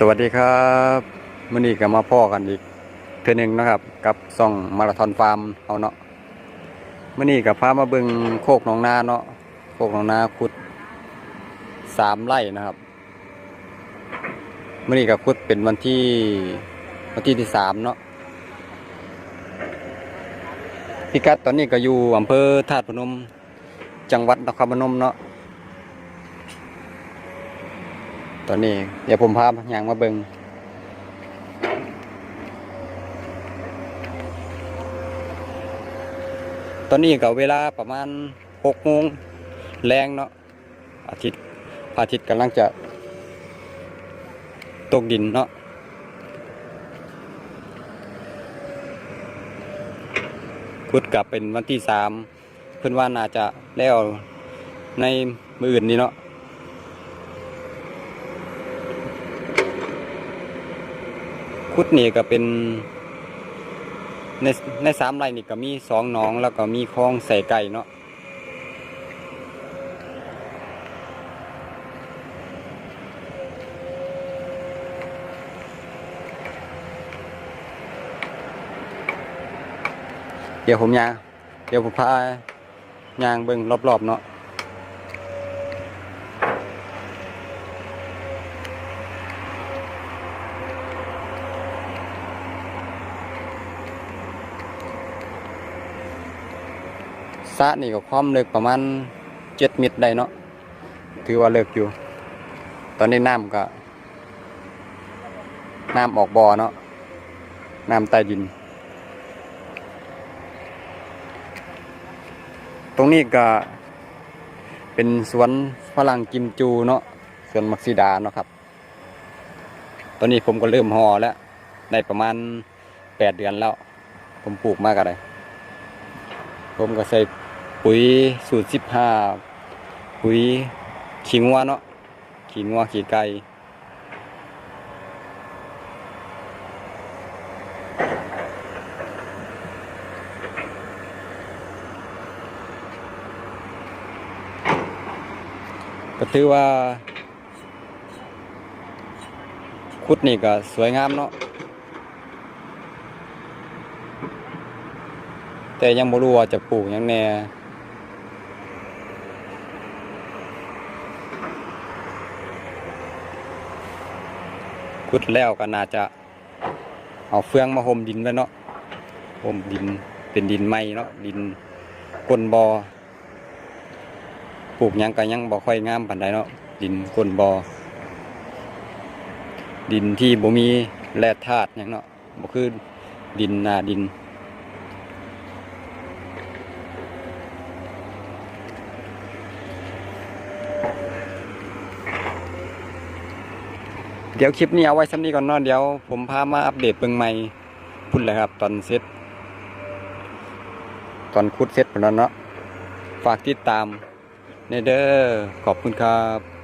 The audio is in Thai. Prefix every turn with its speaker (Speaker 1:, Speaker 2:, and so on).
Speaker 1: สวัสดีครับมื่อนี้ก็มาพ่อกันอีกเทือนึงนะครับ กับซ่องมาราธอนฟาร์มเอาเนาะมื่อนี้ก็พามาเบิ่งโคกหนองนาเนาะโคกหนองนาขุดสามไร่นะครับมื่อนี้ก็ขุดเป็นวันที่วันที่ที่สามเนาะพิกัดตอนนี้ก็อยู่อำเภอธาตุพนม จังหวัดนครพนมเนาะ ตอนนี้ เดี๋ยวผมพาอย่างมาเบิงตอนนี้ก็เวลาประมาณหกโมงแรงเนาะอาทิตย์พระอาทิตย์กำลังจะตกดินเนาะพุธกลับเป็นวันที่สามเพื่อนว่าน่าจะแล้วในมืออื่นนี้เนาะ คุดนี่ก็เป็น ในในสามไร่นี่ก็มีสองหนองแล้วก็มีคลองใส่ไก่เนาะเดี๋ยวผมยางเดี๋ยวผมพายางเบิ่งรอบๆเนาะ สระนี่ก็ความลึกประมาณเจ็ดเมตรได้เนาะถือว่าเลิกอยู่ ตอนนี้น้ำก็น้ำออกบ่อเนาะน้ำใต้ดิน ตรงนี้ก็ เป็นสวนฝรั่งกิมจูเนาะสวนมักซิดาเนาะครับ ตอนนี้ผมก็เริ่มห่อแล้วได้ประมาณแปดเดือนแล้ว ผมปลูกมากอะไรผมก็ใส่ ปุ๋ยสูตรสิบห้าปุ๋ยขี้งัวเนาะขี้งัวขี้ไก่ก็ถือว่า คุดนี่ก็สวยงามเนาะแต่ยังบ่รู้ว่าจะปลูกยังแน่ ขุดแล้วก็น่าจะเอาเฟืองมาห่มดินไว้เนาะห่มดินเป็นดินไม้เนาะดินก้นบอ่อปลูกยังก็ยังบ่ค่อยงามปานใดเนาะดินก้นบอ่อดินที่บ่มีแร่ธาตุยังเนาะบ่คือดินนาดิน เดี๋ยวคลิปนี้เอาไว้ซ้ำนี้ก่อนเนาะเดี๋ยวผมพามาอัปเดตเบิ่งใหม่พุ่นเลยครับ ตอนเซตตอนคุดเซตไปแล้วเนาะฝากติดตามในเด้อขอบคุณครับ